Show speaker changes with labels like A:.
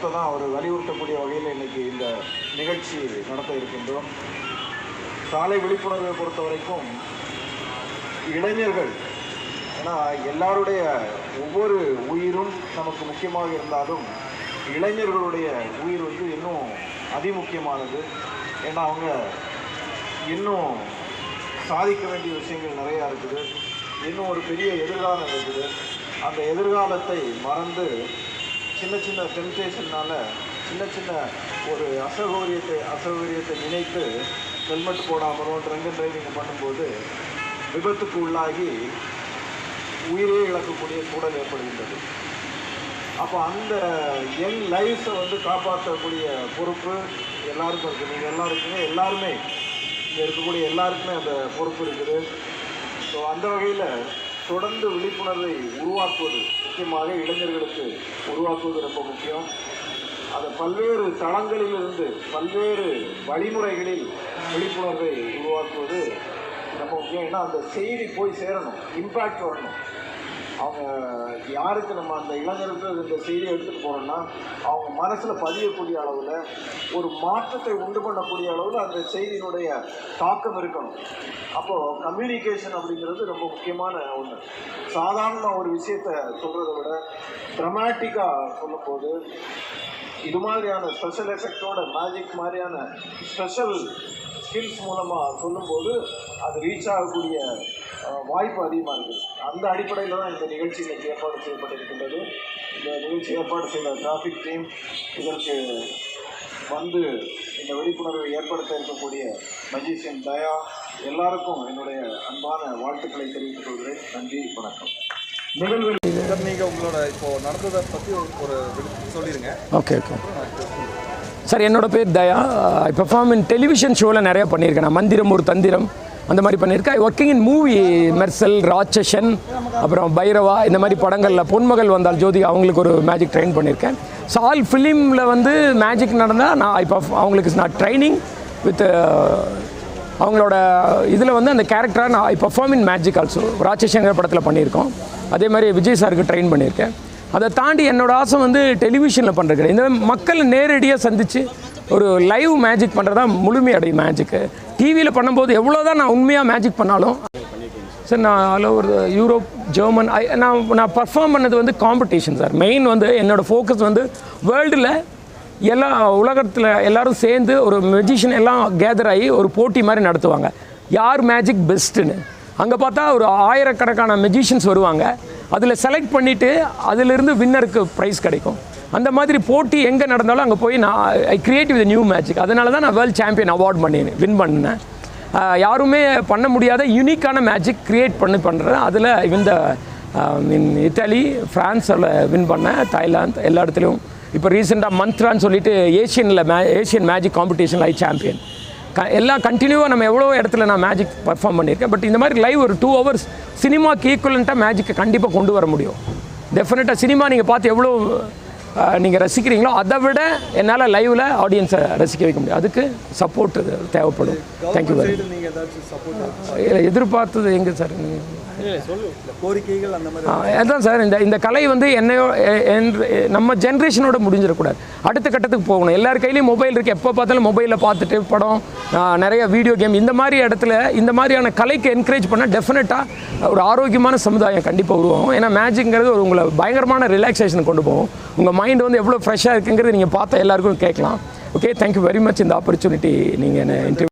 A: கருத்தை தான் அவர் வலியுறுத்தக்கூடிய வகையில் இன்றைக்கி இந்த நிகழ்ச்சி நடத்த இருக்கின்றோம். சாலை விழிப்புணர்வை பொறுத்த வரைக்கும் இளைஞர்கள் ஏன்னா எல்லாருடைய ஒவ்வொரு உயிரும் நமக்கு முக்கியமாக இருந்தாலும் இளைஞர்களுடைய உயிர் வந்து இன்னும் அதிமுக்கியமானது. ஏன்னா அவங்க இன்னும் சாதிக்க வேண்டிய விஷயங்கள் நிறையா இருக்குது. இன்னும் ஒரு பெரிய எதிர்காலம் இருக்குது. அந்த எதிர்காலத்தை மறந்து சின்ன சின்ன டெம்டேஷன்னால சின்ன சின்ன ஒரு அசௌகரியத்தை அசௌகரியத்தை நினைத்து ஹெல்மெட் போடாமலோ ட்ரங்க் ட்ரைவிங் பண்ணும்போது விபத்துக்கு உள்ளாகி உயிரே இழக்கக்கூடிய சூழல் ஏற்படுகின்றது. அப்போ அந்த யங் லைஃப்பை வந்து காப்பாற்றக்கூடிய பொறுப்பு எல்லாருக்கும் இருக்குது நீங்கள் எல்லாருக்குமே எல்லாருமே இங்கே இருக்கக்கூடிய எல்லாருக்குமே அந்த பொறுப்பு இருக்குது. ஸோ அந்த வகையில் தொடர்ந்து விழிப்புணர்வை உருவாக்குவது முக்கியமாக இளைஞர்களுக்கு உருவாக்குவது ரொம்ப முக்கியம். அதை பல்வேறு தளங்களிலிருந்து பல்வேறு வழிமுறைகளில் விழிப்புணர்வை உருவாக்குவது ரொம்ப முக்கியம். ஏன்னா அந்த செய்தி போய் சேரணும் இம்பேக்ட் வரணும். அவங்க யாருக்கு நம்ம அந்த இளைஞருக்கு இந்த செய்தியை எடுத்துகிட்டு போகிறோம்னா அவங்க மனசில் பதியக்கூடிய அளவில் ஒரு மாற்றத்தை உண்டு பண்ணக்கூடிய அளவில் அந்த செய்தியினுடைய தாக்கம் இருக்கணும். அப்போது கம்யூனிகேஷன் அப்படிங்கிறது ரொம்ப முக்கியமான ஒன்று சாதாரணமாக ஒரு விஷயத்தை சொல்கிறத விட ட்ரமாட்டிக்காக சொல்லும்போது இது மாதிரியான ஸ்பெஷல் எஃபெக்டோட மேஜிக் மாதிரியான ஸ்பெஷல் ஸ்கில்ஸ் மூலமாக சொல்லும்போது அது ரீச் ஆகக்கூடிய வாய்ப்பு அதிகமாக இருக்குது அந்த அடிப்படையில் தான் இந்த நிகழ்ச்சி இன்னைக்கு ஏற்பாடு செய்யப்பட்டிருக்கின்றது. இந்த நிகழ்ச்சி ஏற்பாடு செய்த டிராஃபிக் டீம் இதற்கு வந்து இந்த விழிப்புணர்வை ஏற்படுத்த இருக்கக்கூடிய மஜிஷியன் தயா எல்லாருக்கும் என்னுடைய அன்பான வாழ்த்துக்களை தெரிவித்துக் கொள்கிறேன். நன்றி வணக்கம். நிகழ்வில்
B: நீங்கள் உங்களோட இப்போ நடந்ததை பற்றி ஒரு சொல்லிடுங்க
C: ஓகே ஓகே சார் என்னோட பேர் தயா. ஐ பெர்ஃபார்ம் இன் டெலிவிஷன் ஷோவில் நிறையா பண்ணியிருக்கேன். நான் மந்திரம் ஒரு தந்திரம் அந்த மாதிரி பண்ணியிருக்கேன். I working in movie Mersal Ratsasan அப்புறம் பைரவா இந்த மாதிரி படங்களில் பொன்மகள் வந்தால் ஜோதி அவங்களுக்கு ஒரு மேஜிக் ட்ரெயின் பண்ணியிருக்கேன். ஸோ ஆல் ஃபிலிமில் வந்து மேஜிக் நடந்தால் நான் இப்போ அவங்களுக்கு நான் ட்ரைனிங் வித் uh, அவங்களோட இதில் வந்து அந்த கேரக்டராக நான் I perform in magic also ராட்சசங்கர் படத்தில் பண்ணியிருக்கோம். அதே மாதிரி விஜய் சாருக்கு ட்ரெயின் பண்ணியிருக்கேன். அதை தாண்டி என்னோடய ஆசை வந்து டெலிவிஷனில் பண்ணுறது கிடையாது இந்த மக்களை நேரடியாக சந்தித்து ஒரு லைவ் மேஜிக் பண்ணுறது தான் முழுமையடையும் மேஜிக்கு டிவியில் பண்ணும்போது எவ்வளோ தான் நான் உண்மையாக மேஜிக் பண்ணாலும் சார் நான் all over Europe German I நான் நான் பர்ஃபார்ம் பண்ணது வந்து காம்படிஷன் சார். மெயின் வந்து என்னோடய ஃபோக்கஸ் வந்து வேர்ல்டில் எல்லா உலகத்தில் எல்லாரும் சேர்ந்து ஒரு மெஜிஷியன் எல்லாம் கேதர் ஆகி ஒரு போட்டி மாதிரி நடத்துவாங்க. யார் மேஜிக் பெஸ்ட்டுன்னு அங்கே பார்த்தா ஒரு ஆயிரக்கணக்கான மெஜிஷியன்ஸ் வருவாங்க. அதில் செலக்ட் பண்ணிவிட்டு அதிலிருந்து வின்னருக்கு ப்ரைஸ் கிடைக்கும். அந்த மாதிரி போட்டி எங்கே நடந்தாலும் அங்கே போய் நான் I create with new magic அதனால தான் நான் வேர்ல்ட் சாம்பியன் அவார்ட் பண்ணி வின் பண்ணேன். யாருமே பண்ண முடியாத யூனிக்கான மேஜிக் கிரியேட் பண்ணி பண்ணுறேன் அதில் இந்த மீன் இத்தாலி ஃப்ரான்ஸில் வின் பண்ணேன் தாய்லாந்து எல்லா இடத்துலையும். இப்போ ரீசெண்டாக மந்த்ரான்னு சொல்லிட்டு ஏஷியனில் மே ஏஷியன் மேஜிக் காம்படிஷனில் ஐ சாம்பியன் க எல்லாம் கண்டினியூவாக நம்ம எவ்வளோ இடத்துல நான் மேஜிக் பர்ஃபார்ம் பண்ணியிருக்கேன். பட் இந்த மாதிரி லைவ் ஒரு டூ ஹவர்ஸ் சினிமாக்கு ஈக்குவலண்ட்டாக மேஜிக்கை கண்டிப்பாக கொண்டு வர முடியும். டெஃபினட்டாக சினிமா நீங்கள் பார்த்து எவ்வளோ நீங்கள் ரசிக்கிறீங்களோ அதை விட என்னால் லைவில் ஆடியன்ஸை ரசிக்க வைக்க முடியும். அதுக்கு சப்போர்ட் தேவைப்படும். தேங்க்யூ வெரி
B: நீங்கள் சப்போர்ட்
C: எதிர்பார்த்தது எங்கே சார்
B: இந்த கோரிக்கைகள் அந்த மாதிரி
C: அதான் சார் இந்த இந்த கலை வந்து என்னையோ நம்ம ஜென்ரேஷனோட முடிஞ்சிடக்கூடாது. அடுத்த கட்டத்துக்கு போகணும். எல்லார் கையிலையும் மொபைல் இருக்குது எப்போ பார்த்தாலும் மொபைலில் பார்த்துட்டு படம் நிறைய வீடியோ கேம் இந்த மாதிரி இடத்துல இந்த மாதிரியான கலைக்கு என்கரேஜ் பண்ணால் டெஃபினட்டாக ஒரு ஆரோக்கியமான சமுதாயம் கண்டிப்பாக உருவாகும். ஏன்னா மேஜிக்ங்கிறது ஒரு உங்களை பயங்கரமான ரிலாக்ஸேஷன் கொண்டு போகும். உங்கள் மைண்ட் வந்து எவ்வளோ ஃப்ரெஷ்ஷாக இருக்குங்கிறது நீங்கள் பார்த்தா எல்லாருக்கும் கேட்கலாம். Okay thank you very much இந்த ஆப்பர்ச்சுனிட்டி நீங்கள் என்ன இன்டர்வியூ